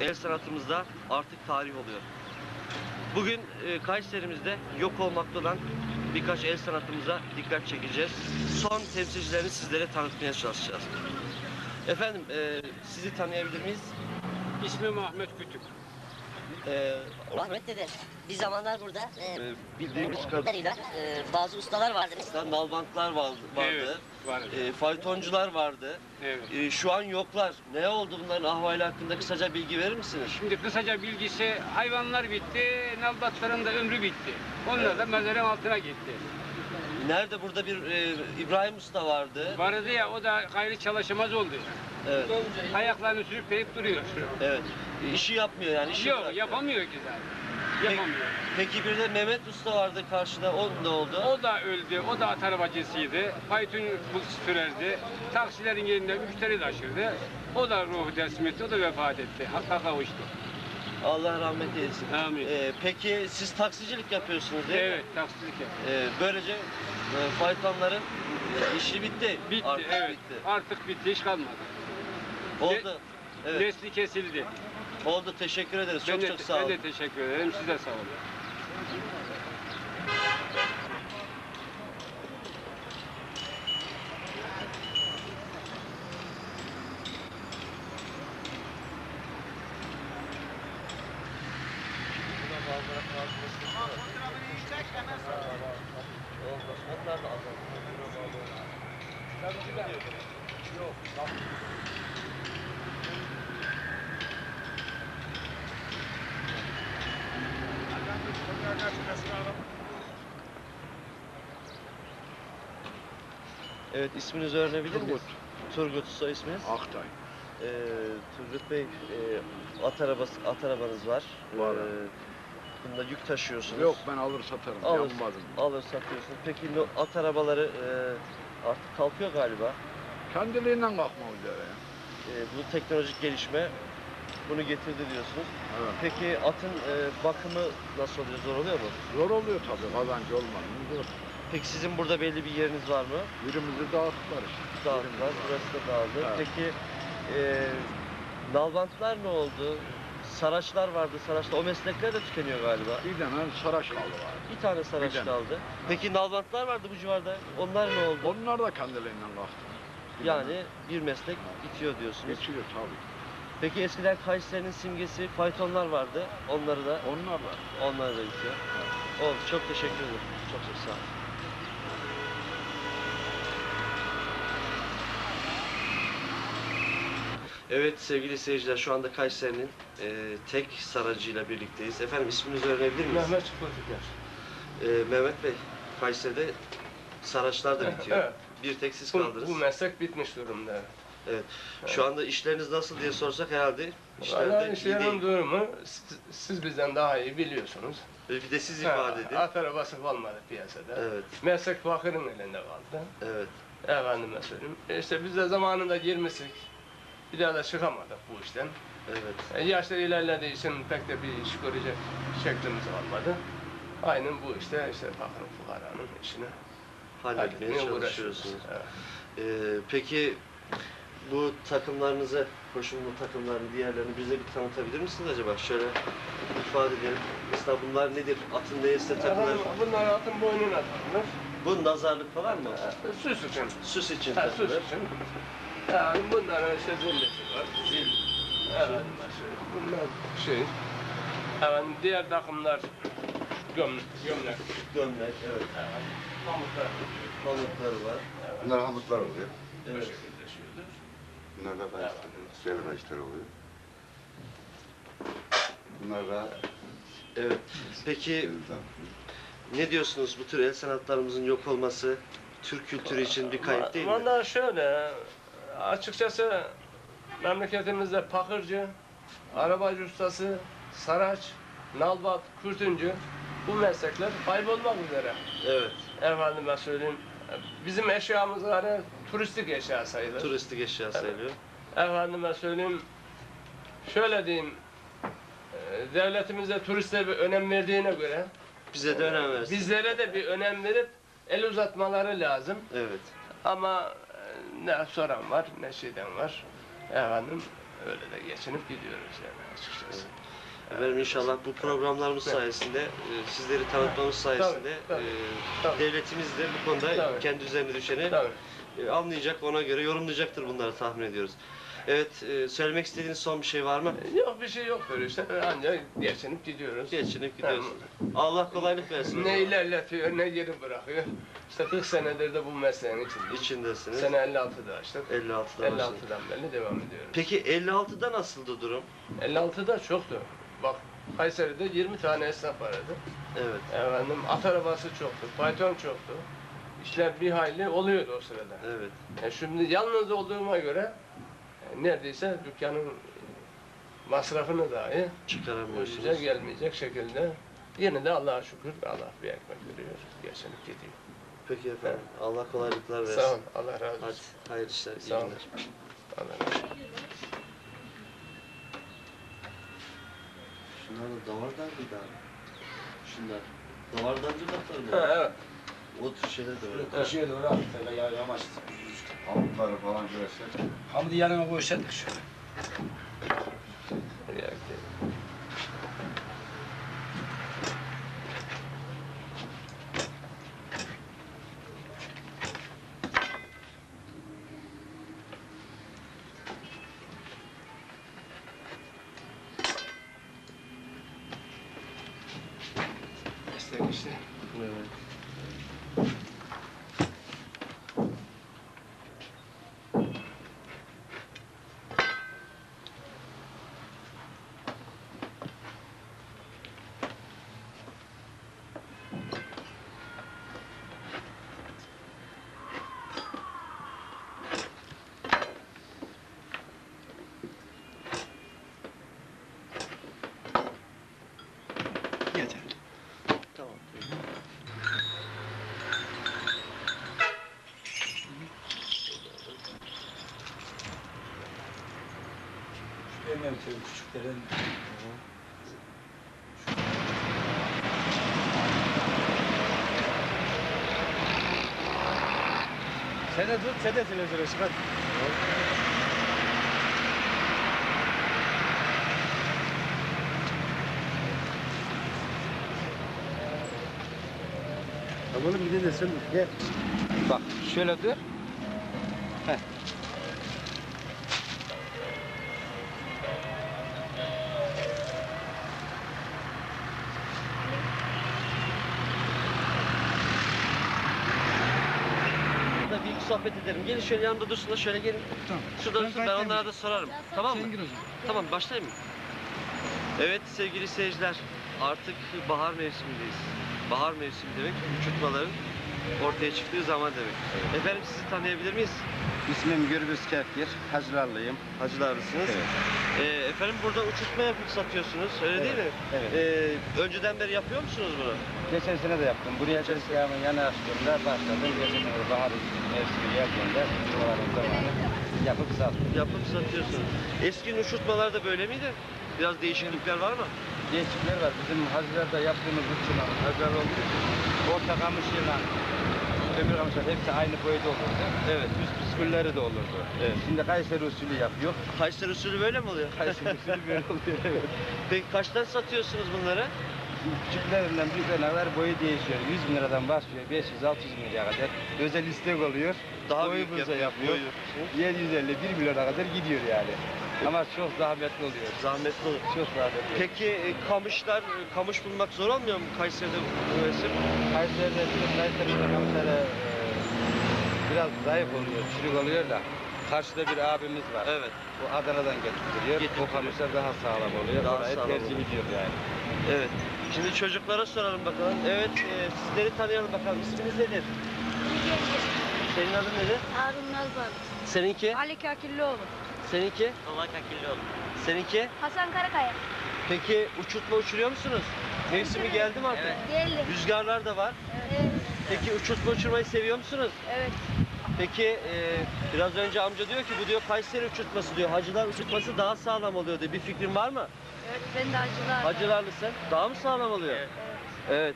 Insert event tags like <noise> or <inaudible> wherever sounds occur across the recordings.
el sanatımızda artık tarih oluyor. Bugün e, Kayseri'mizde yok olmakta olan birkaç el sanatımıza dikkat çekeceğiz. Son temsilcilerini sizlere tanıtmaya çalışacağız. Efendim e, sizi tanıyabilir miyiz? İsmim Ahmet Kütük. E, Ahmet dede, bir zamanlar burada e, e, bildiğimiz kadarıyla e, bazı ustalar vardı. nalbantlar vardı. vardı. Evet, var. E, faytoncular vardı. Evet. E, şu an yoklar. Ne oldu bunların ahvali hakkında kısaca bilgi verir misiniz? Şimdi kısaca bilgisi hayvanlar bitti, nalbatların da ömrü bitti. Onlar da mezarın altına gitti. Nerede burada bir e, İbrahim Usta vardı. Vardı ya o da gayri çalışmaz oldu. Evet. Ayaklarını sürükleyip duruyor. Evet. E, işi yapmıyor yani. işi Yok bıraktı. yapamıyor ki zaten. Peki- Yapamıyor. Peki bir de Mehmet Usta vardı karşıda. O ne oldu? O da öldü, o da at arabacısıydı. Fayton bu- sürerdi. Taksilerin yerinde müşteri taşırdı. O da ruhu teslim etti, o da vefat etti. Hakka kavuştu. Allah rahmet eylesin. Amin. E, peki siz taksicilik yapıyorsunuz değil mi? Evet, taksicilik yaptı. E, böylece e, faytonların işi bitti. Bitti, Artık evet. bitti. Artık bitti, iş kalmadı. Oldu. Evet. Nesli kesildi. Oldu. Teşekkür ederiz. Ben Çok de, çok sağ ben olun. de teşekkür ederim. Siz de sağ olun. Evet isminizi öğrenebilir miyiz? Turgut. Turgut soy isminiz? Aktay. Ee, Turgut Bey, e, at arabası, at arabanız var. Var. Ee, bunda yük taşıyorsunuz. Yok ben alır satarım. Alır, Yanmadım. alır satıyorsunuz. Peki bu at arabaları e, artık kalkıyor galiba. Kendiliğinden kalkma üzere. ya. E, bu teknolojik gelişme bunu getirdi diyorsunuz. Evet. Peki atın e, bakımı nasıl oluyor? Zor oluyor mu? Zor oluyor tabii kazancı olmadı mı zor. Peki sizin burada belli bir yeriniz var mı? Birimizi dağıttılar işte. Birimizi Burası da dağıldı. Evet. Peki e, nalbantlar ne oldu? Saraçlar vardı. Saraçlar o meslekler de tükeniyor galiba. Bir tane saraç kalı var. Bir tane saraç Bir tane. kaldı. Peki nalbantlar vardı bu civarda. Onlar ne oldu? Onlar da kendiliğinden kalktı. Yani bir meslek bitiyor diyorsunuz. Geçiyor tabii. Peki eskiden Kayseri'nin simgesi faytonlar vardı. Onları da Onlar da. onlar da bitiyor. Oldu. Çok teşekkür ederim. Çok çok sağ olun. Evet sevgili seyirciler şu anda Kayseri'nin e, tek saracıyla birlikteyiz. Efendim isminizi öğrenebilir miyiz? Mehmet Çıplaklıklar. E, Mehmet Bey, Kayseri'de saraçlar da bitiyor. Evet. Bir tek siz Bu, kaldınız. bu meslek bitmiş durumda. Evet. Şu anda işleriniz nasıl diye sorsak herhalde işler Valla de iyi işlerin değil. durumu siz, siz bizden daha iyi biliyorsunuz. Bir de siz Ha, ifade edin. At arabası kalmadı piyasada. Evet, Meslek fakirin elinde kaldı. evet. Efendime söyleyeyim. İşte biz de zamanında girmiştik. Bir daha da çıkamadık bu işten. Evet. E, yaşlar ilerlediği için pek de bir iş görecek şeklimiz olmadı. Aynen bu işte işte fakirin fukaranın işini Halletmeye halletmeye uğraşıyoruz. çalışıyorsunuz. Evet. Ee, peki bu takımlarınızı, koşumlu takımların diğerlerini bize bir tanıtabilir misiniz acaba? Şöyle ifade edelim. Mesela bunlar nedir? Atın neyse. Efendim, bunlar atın boynuna takılır. Bu nazarlık falan mı? E, Süs için. Süs için Ha, süs için. Yani bunların işte zillesi var. Zil. Söyleyeyim. Bunlar şey. Efendim diğer takımlar gömlek. Gömlek. Gömlek, evet. Evet. Pamuklar. Var. Bunlar hamutlar oluyor. Evet. Bunlar da Evet. başlar, siyah başlar oluyor. Bunlar da Evet. Peki ne diyorsunuz bu tür el sanatlarımızın yok olması Türk kültürü için bir kayıp değil mi? Valla şöyle, açıkçası memleketimizde pakırcı, arabacı ustası, saraç, nalbat, kürtüncü bu meslekler kaybolmak üzere. Evet. Efendime söyleyeyim, bizim eşyamız hani turistik eşya sayılır. Turistik eşya sayılıyor. Efendime söyleyeyim, şöyle diyeyim, e, devletimiz de turiste bir önem verdiğine göre Bize de önem versin. bizlere de bir önem verip el uzatmaları lazım. Evet. Ama e, ne soran var ne şeyden var. Efendim Öyle de geçinip gidiyoruz yani açıkçası. Efendim inşallah bu programlarımız sayesinde, e, sizleri tanıtmamız sayesinde tabii, e, tabii. devletimiz de bu konuda Tabii. kendi üzerine düşeni Tabii. e, anlayacak, ona göre yorumlayacaktır bunları tahmin ediyoruz. Evet, e, söylemek istediğiniz son bir şey var mı? Yok bir şey yoktur işte ancak geçinip gidiyoruz. Geçinip gidiyorsunuz. <laughs> Allah kolaylık versin. Ne ilerletiyor ne geri bırakıyor. İşte 40 senedir de bu mesleğin içindeyiz. İçindesiniz. Sene 56'da açtık. 56'da başladınız. 56'dan beri devam ediyoruz. Peki 56'da nasıldı durum? 56'da çoktu. Bak Kayseri'de 20 tane esnaf vardı. Evet, Efendim at arabası çoktu, fayton çoktu. İşler bir hayli oluyordu o sırada. evet. E şimdi yalnız olduğuma göre e, neredeyse dükkanın masrafını dahi Çıkaramıyorsunuz. ödeyecek gelmeyecek şekilde yine de Allah'a şükür Allah bir ekmek veriyor, geçinip gidiyor. Peki efendim. Allah kolaylıklar versin. Sağ ol, Allah razı Hadi, olsun. hayırlı işler, iyi Sağ ol. günler. Allah razı olsun. Şunlar da davardan mıydı abi? Şunlar. Davardancı laflar Ha, evet. O tür şeyler de var. Kaşıya doğru at. Böyle ya- yamaç. Pamukları falan görsek. Hamdi yanına koysadık şöyle. Ya, Meslek işte. Evet. Yeter. Tamam. Köy küçüklerin. Sen de tut, sen de televizyona çık hadi. Tamam oğlum bir de sen gel. Bak şöyle dur. Sohbet edelim. Gelin şöyle yanımda dursunlar, şöyle gelin. Tamam. Şurada Ben dursun, ben onlara da sorarım. Tamam mı? Sen gir. Tamam, başlayayım mı? Evet sevgili seyirciler, artık bahar mevsimindeyiz. Bahar mevsimi demek, uçurtmaların ortaya çıktığı zaman demek. Efendim sizi tanıyabilir miyiz? İsmim Gürbüz Kefkir. Hacılarlıyım. Hacılarlısınız. Evet. Ee, efendim burada uçurtma yapıp satıyorsunuz, öyle değil mi? Evet. Ee, önceden beri yapıyor musunuz bunu? Geçen sene de yaptım. Buraya tezgahımı yana açtığımda başladım. Geçen sene bahar mevsimi geldiğinde uçurtmaların zamanı yapıp sattım. Yapıp satıyorsunuz. Eski uçurtmalar da böyle miydi? Biraz değişiklikler var mı? Değişiklikler var. Bizim hacılarda yaptığımız uçurtmamız hacılar olduğu için orta kamış yılan, ömür kamışlar hepsi aynı boyda olurdu. Evet. Üst püskülleri de olurdu. Evet. Şimdi Kayseri usulü yapıyor. Kayseri usulü böyle mi oluyor? Kayseri usulü böyle oluyor. Evet. Peki kaçtan satıyorsunuz bunları? Küçüklerinden büyüklerine kadar boyu değişiyor. 100 bin liradan başlıyor 500-600 bin liraya kadar. Özel istek oluyor. Daha Boyu büyük yapıyor, yapıyor. 750 1 milyona kadar gidiyor yani. Ama çok zahmetli oluyor. Zahmetli olur. Çok zahmetli. Peki e, kamışlar, e, kamış bulmak zor olmuyor mu Kayseri'de bu mevsim? Kayseri'de bizim Kayseri'de kamışları e, biraz zayıf oluyor, çürük oluyor da. Karşıda bir abimiz var. Evet. O Adana'dan. Getiriyor. O kamışlar daha sağlam oluyor. Daha Orayı sağlam tercih oluyor. ediyor yani. Evet. Şimdi çocuklara soralım bakalım. Evet, e, sizleri tanıyalım bakalım. İsminiz nedir? Senin adın nedir? Harun Nazban. Seninki? Ali Kakilioğlu. Seninki? Allah Seninki? Hasan Karakaya. Peki uçurtma uçuruyor musunuz? Mevsimi geldi mi artık? Geldi. Rüzgarlar da var. Evet. Peki uçurtma uçurmayı seviyor musunuz? Evet. Peki e, biraz önce amca diyor ki bu diyor Kayseri uçurtması diyor. Hacılar uçurtması daha sağlam oluyor diyor. Bir fikrin var mı? Evet ben de acılar. Hacılarlısın. Daha mı sağlam oluyor? Evet. Evet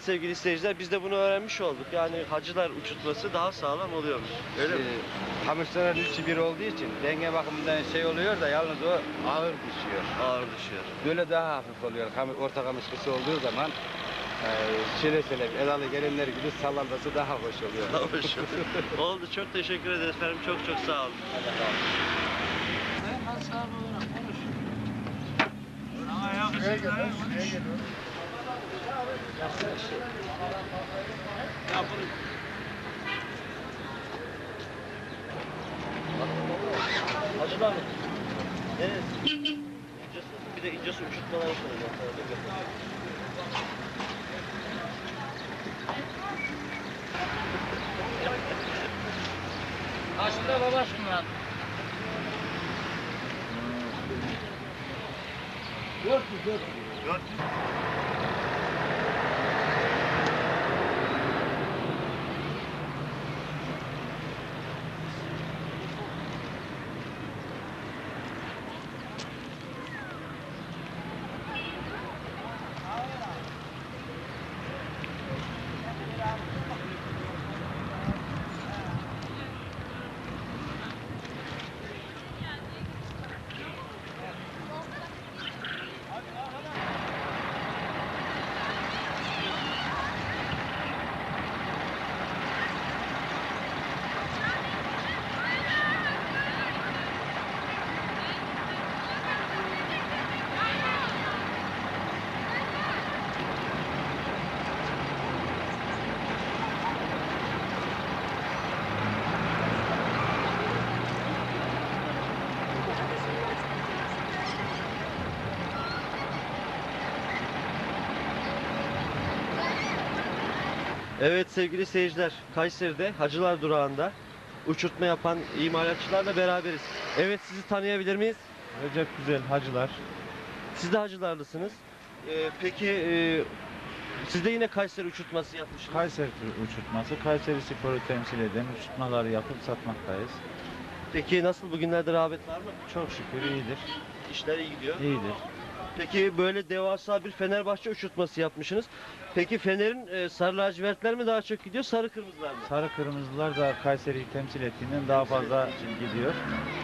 sevgili izleyiciler biz de bunu öğrenmiş olduk. Yani hacılar uçurtması daha sağlam oluyormuş. Öyle mi? Ee, kamışların üçü bir olduğu için denge bakımından şey oluyor da yalnız o ağır düşüyor. Ağır düşüyor. Böyle daha hafif oluyor. Kam- Orta kamış kısa olduğu zaman e, şöyle edalı gelenler gibi sallanması daha hoş oluyor. Daha hoş. <laughs> Oldu. Çok teşekkür ederiz efendim. Çok çok sağ olun. Hacılar mı? Neresi? İncesi. Bir de incesi uçurtmaları soracağım sana. Dur bakalım. Kaç lira baba şunlar? Evet sevgili seyirciler, Kayseri'de Hacılar Durağı'nda uçurtma yapan imalatçılarla beraberiz. Evet sizi tanıyabilir miyiz? Recep Güzel Hacılar. Siz de hacılarlısınız. Ee, peki e, siz de yine Kayseri uçurtması yapmışsınız. Kayseri uçurtması. Kayseri sporu temsil eden uçurtmaları yapıp satmaktayız. Peki nasıl bugünlerde rağbet var mı? Çok şükür iyidir. İşler iyi gidiyor. İyidir. Peki böyle devasa bir Fenerbahçe uçurtması yapmışsınız. Peki Fener'in e, sarı lacivertler mi daha çok gidiyor, sarı kırmızılar mı? Sarı kırmızılar da Kayseri'yi temsil ettiğinden daha fazla gidiyor.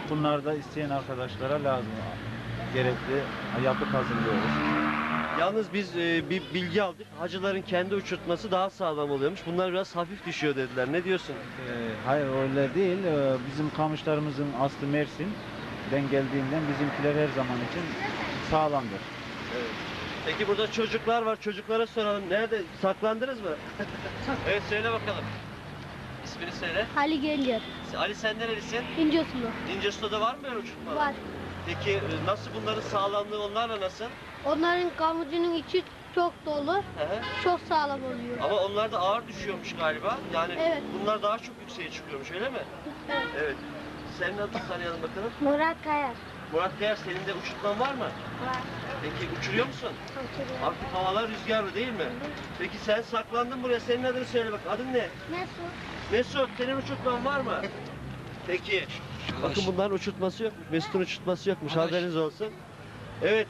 Bunlar da isteyen arkadaşlara lazım. Gerekli yapıp hazırlıyoruz. Yalnız biz e, bir bilgi aldık. Hacıların kendi uçurtması daha sağlam oluyormuş. Bunlar biraz hafif düşüyor dediler. Ne diyorsun? Ee, hayır öyle değil. Ee, bizim kamışlarımızın aslı Mersin. Den geldiğinden bizimkiler her zaman için sağlamdır. Evet. Peki burada çocuklar var. Çocuklara soralım. Nerede? Saklandınız mı? <laughs> evet söyle bakalım. İsmini söyle. Ali geliyor. Ali sen nerelisin? İncosunu. İncesu'da var mı böyle uçurtmalar? Var. Peki e, nasıl bunların sağlamlığı onlarla nasıl? Onların kamucunun içi çok dolu. Hı hı. Çok sağlam oluyor. Ama onlar da ağır düşüyormuş galiba. Yani Evet. bunlar daha çok yükseğe çıkıyormuş öyle mi? Evet. Evet. Senin adını tanıyalım bakalım. Murat Kayar. Murat Kayar senin de uçurtman var mı? Var. Peki uçuruyor musun? Oturuyor. Artık havalar rüzgarlı değil mi? Peki sen saklandın buraya. Senin adını söyle bak. Adın ne? Mesut. Mesut senin uçurtman var mı? Peki. Bakın bunların uçurtması yokmuş. Mesut'un uçurtması yokmuş. Haberiniz olsun. Evet.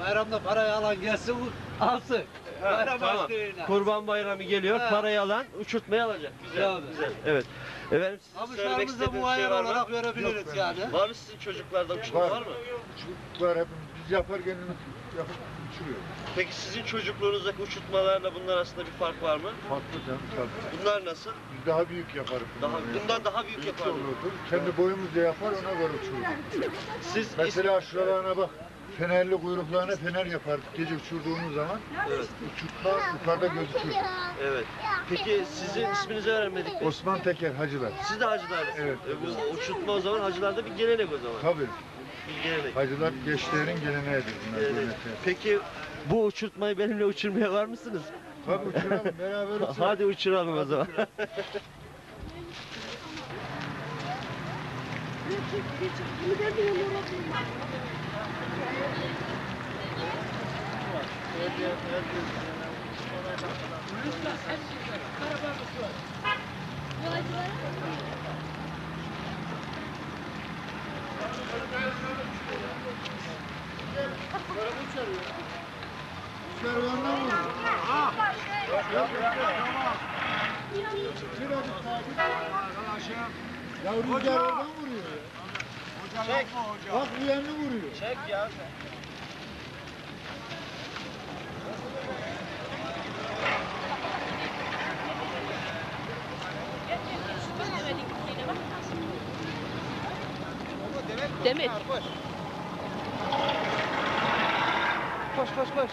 Bayramda parayı alan gelsin alsın. Ha, tamam. Kurban bayramı geliyor. Parayı alan uçurtmayı alacak. Güzel. Güzel. Evet. Efendim sizin söylemek istediğiniz şey var mı? görebiliriz yani. Var mı sizin çocuklarda uçurtma Var. var mı? Çocuklar hep biz yaparken yapıp uçuruyor. Peki sizin çocukluğunuzdaki uçurtmalarla bunlar arasında bir fark var mı? Farklı canım tabii. Bunlar nasıl? Biz daha büyük yaparız. Daha bunları. bundan daha büyük Büyük yapar mı? olurdu. Kendi boyumuzda yapar ona göre uçururuz. Siz Mesela şuralarına bak fenerli kuyruklarına fener yapardık gece uçurduğumuz zaman. Evet. Uçurtma yukarıda gözükür. Evet. Peki sizin isminizi öğrenmedik. mi? Osman Teker Hacılar. Siz de hacılardınız. Evet. E, bu uçurtma o zaman hacılarda bir gelenek o zaman. Tabii. Bir gelenek. Hacılar gençlerin geleneğidir bunlar. Evet. Şey. Peki bu uçurtmayı benimle uçurmaya var mısınız? Tabii uçuralım beraber <laughs> uçuralım. Hadi uçuralım o zaman. Küçük küçük. Bunu da bir yumurta. Ya rüzgar oradan vuruyor. Hoca Çek. Bak bu yanını vuruyor. Çek ya sen. Demet. Koş koş koş.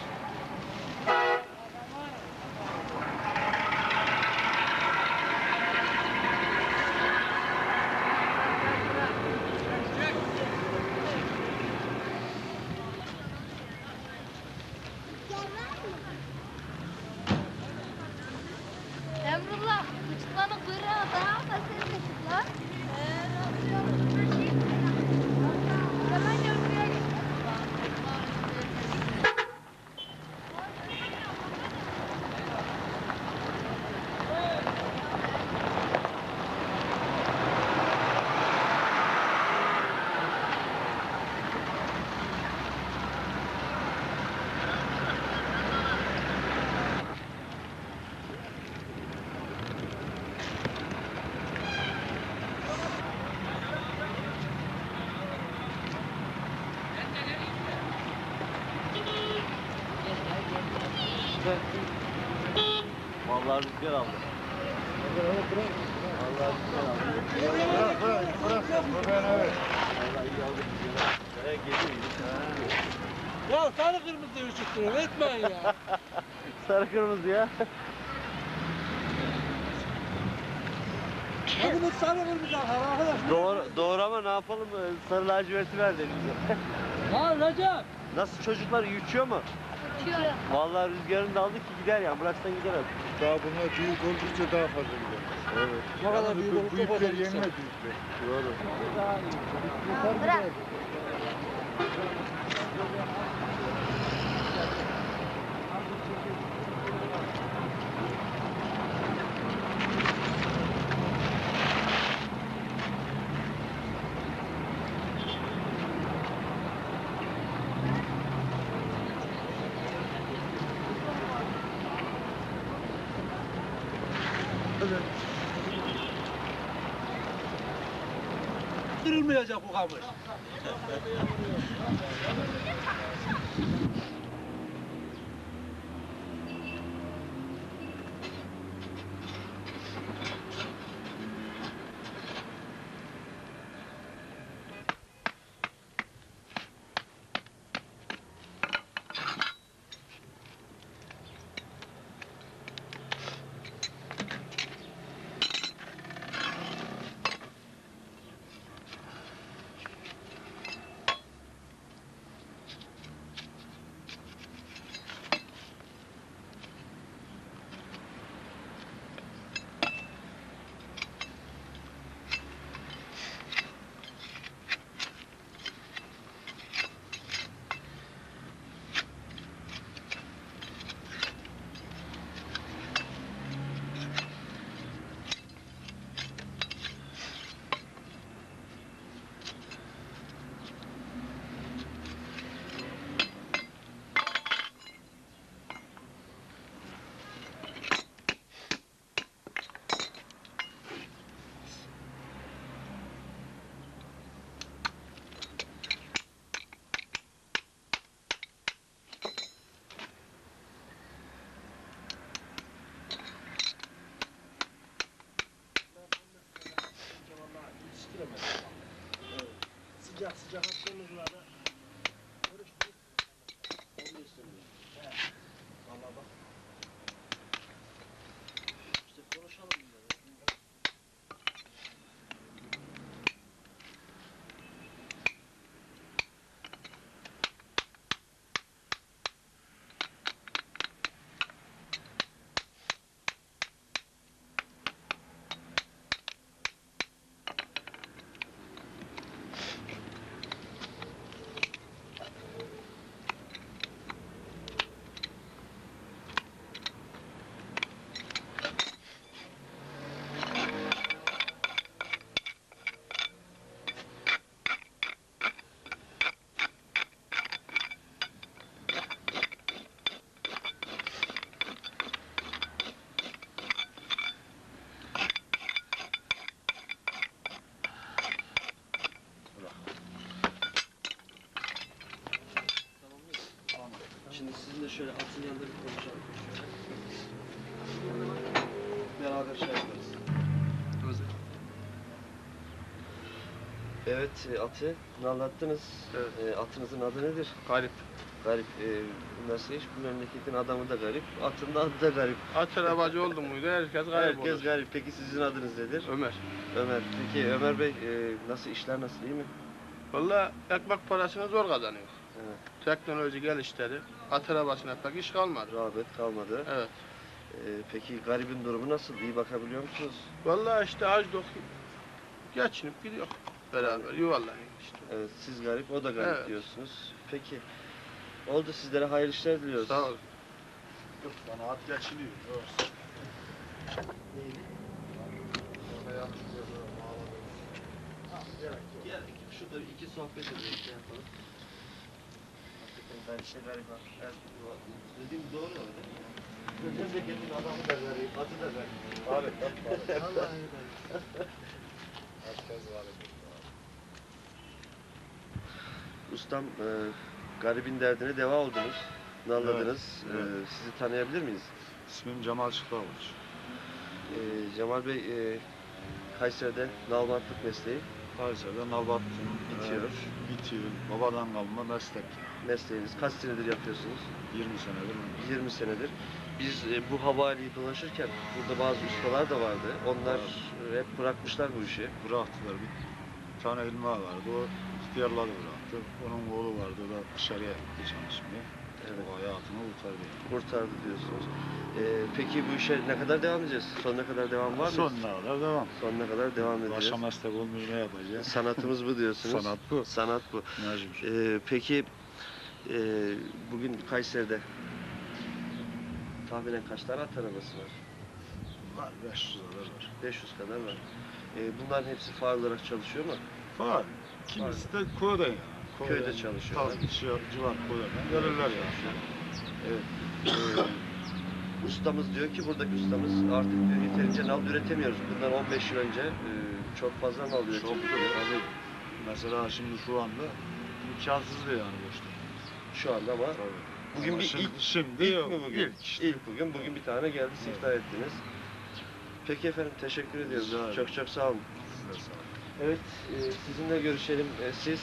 Emrullah, bıçkılanın kuyruğuna daha da sen de çık lan. Hemen gel buraya gel. Vallahi rüzgar aldı. Vallahi rüzgar aldı. Bırak bırak bırak. Bu ben evet. Vallahi iyi aldı rüzgarı. Evet, geliyor. Ya sarı kırmızı ışık etmeyin ya. <laughs> Sarı kırmızı ya. Ya bunu sarı kırmızı arkadaş. Doğru, doğru ama ne yapalım? Sarı laciverti verdi bize. Ya Recep. Nasıl çocuklar uçuyor mu? Uçuyor. Vallahi rüzgarını da aldık ki gider ya. Bıraksan gider artık. Daha bunlar büyük oldukça daha fazla gider. Evet. Ne kadar büyük olursa o Büyükler kadar yenmez yüksek. büyükler. Doğru. Bırak. Kamış. Atın yanında bir konuşalım. Beraber şey yaparız. Evet e, atı anlattınız. E, atınızın adı nedir? Garip. Garip. E, nasıl iş? Bu memleketin adamı da garip. Atın da adı da garip. At arabacı oldu muydu herkes garip Herkes olur. garip. Peki sizin adınız nedir? Ömer. Ömer. Peki Ömer Bey e, nasıl işler nasıl iyi mi? Valla ekmek parasını zor kazanıyor. Evet. Teknoloji gelişleri. At arabasına pek iş kalmadı. Rağbet kalmadı. Evet. E, peki garibin durumu nasıl? İyi bakabiliyor musunuz? Valla işte az dok geçinip gidiyor. Beraber yuvarlanıyor işte. Evet, siz garip, o da garip Evet. diyorsunuz. Peki. Oldu sizlere hayırlı işler diliyoruz. Sağ ol. Yok bana at geçiliyor. Yok. Gel, şurada iki sohbet edelim, şey yapalım. Şey garip ha. Evet, dediğim doğru <laughs> öyle. Adamı da da. Vallahi Herkes. Ustam, e, garibin derdine deva oldunuz. Nalladınız. Evet, E, sizi tanıyabilir miyiz? İsmim Cemal Çıklavuç. E, Cemal Bey, e, Kayseri'de nalbantlık mesleği Kayseri'de nalbattım. Bitiyor. Ee, bitiyor. Babadan kalma meslek. Mesleğiniz. Kaç senedir yapıyorsunuz? 20 senedir. 20 senedir. Biz e, bu havaliyi dolaşırken burada bazı ustalar da vardı. Onlar e, hep bırakmışlar bu işi. Bıraktılar. Bir tane ilma vardı. O ihtiyarladı bıraktı. Onun oğlu vardı. O da dışarıya gitti çalışmaya. Evet. O hayatını kurtardı. Kurtardı diyorsunuz. E, peki bu işe ne kadar devam edeceğiz? Sonuna kadar devam var mı? Sonuna kadar devam. Sonuna kadar devam edeceğiz. Başa meslek olmuş ne yapacağız? Sanatımız bu diyorsunuz. Sanat bu. Sanat bu. Mecbur. E, peki e, bugün Kayseri'de tahminen kaç tane at arabası var? Var 500 kadar var. 500 kadar var. E, bunların hepsi faal olarak çalışıyor mu? Var. Kimisi de köyden yani. Köyde çalışıyorlar. Taz, civar, civar köyden gelirler yani. Evet. Ee, ustamız diyor ki buradaki ustamız artık diyor yeterince nal üretemiyoruz. Bundan 15 yıl önce e, çok fazla nal Çok üretiliyor. tabii. Mesela şimdi şu anda imkansızdı yani bu işte. Şu anda ama Tabii. bugün Ama bir şimdi, ilk, şimdi ilk yok. mi bugün? İlk işte. İlk bugün. Bugün bir tane geldi siftah ettiniz. Peki efendim teşekkür ediyoruz. Rica. Çok çok sağ olun. Sağ olun. Evet e, sizinle görüşelim. E, siz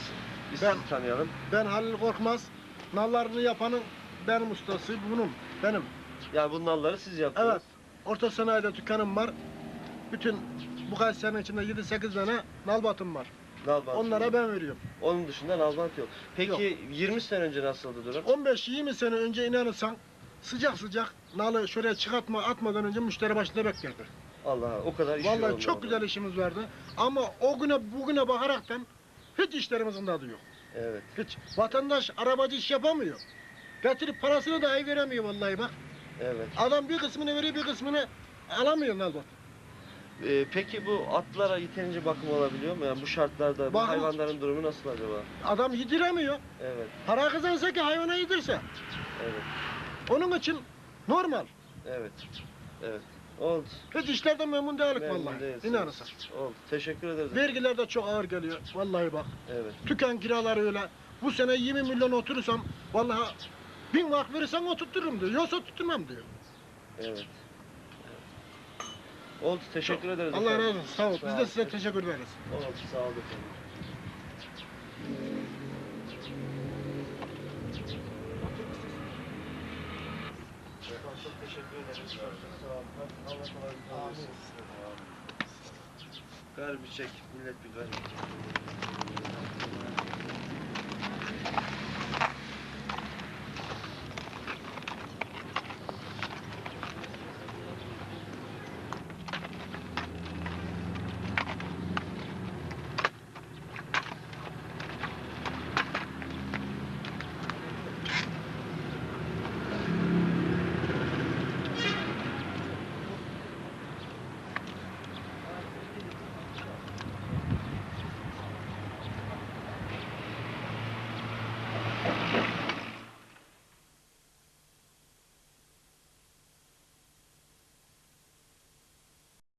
biz Ben- sizi tanıyalım. Ben Halil Korkmaz. Nallarını yapanın benim ustası bunun. Benim. Yani bu nalları siz yaptınız. Evet. Orta sanayide dükkanım var. Bütün bu Kayseri'nin içinde 7-8 tane nalbatım var. Nalbant. Onlara ben veriyorum. Onun dışında nalbant yok. Peki 20 sene önce nasıldı durum? 15-20 sene önce inanırsan sıcak sıcak nalı şuraya çıkartma atmadan önce müşteri başında beklerdi. Allah o kadar iş Vallahi yoğunluğu çok güzel işimiz vardı. Ama o güne bugüne bakaraktan hiç işlerimizin tadı yok. Evet. Hiç. Vatandaş arabacı iş yapamıyor. Getirip parasını dahi veremiyor vallahi bak. Evet. Adam bir kısmını veriyor bir kısmını alamıyor nalbat. Ee, peki bu atlara yeterince bakım olabiliyor mu? Yani bu şartlarda bu Bakım- hayvanların durumu nasıl acaba? Adam yediremiyor. Evet, Para kazansa ki hayvana yedirse. evet, Onun için normal. evet. Evet. Oldu. Hiç işlerden memnun değilik Memnun vallahi. değilsiniz. İnanırsan. Oldu. Teşekkür ederiz. Vergiler de çok ağır geliyor. Vallahi bak. Evet. Tüken kiraları öyle. Bu sene 20 milyon oturursam vallahi bin mark verirsen oturturum diyor. Yoksa tutturmam diyor. Evet. Oldu. Teşekkür ederiz. Allah efendim. razı olsun. Sağ ol. Biz de size teşekkür ederiz. Oldu. Sağ olun efendim. Çok teşekkür ederiz. Sağ olun. Allah kolaylık versin. Garibi çek. Millet bir garibi çek.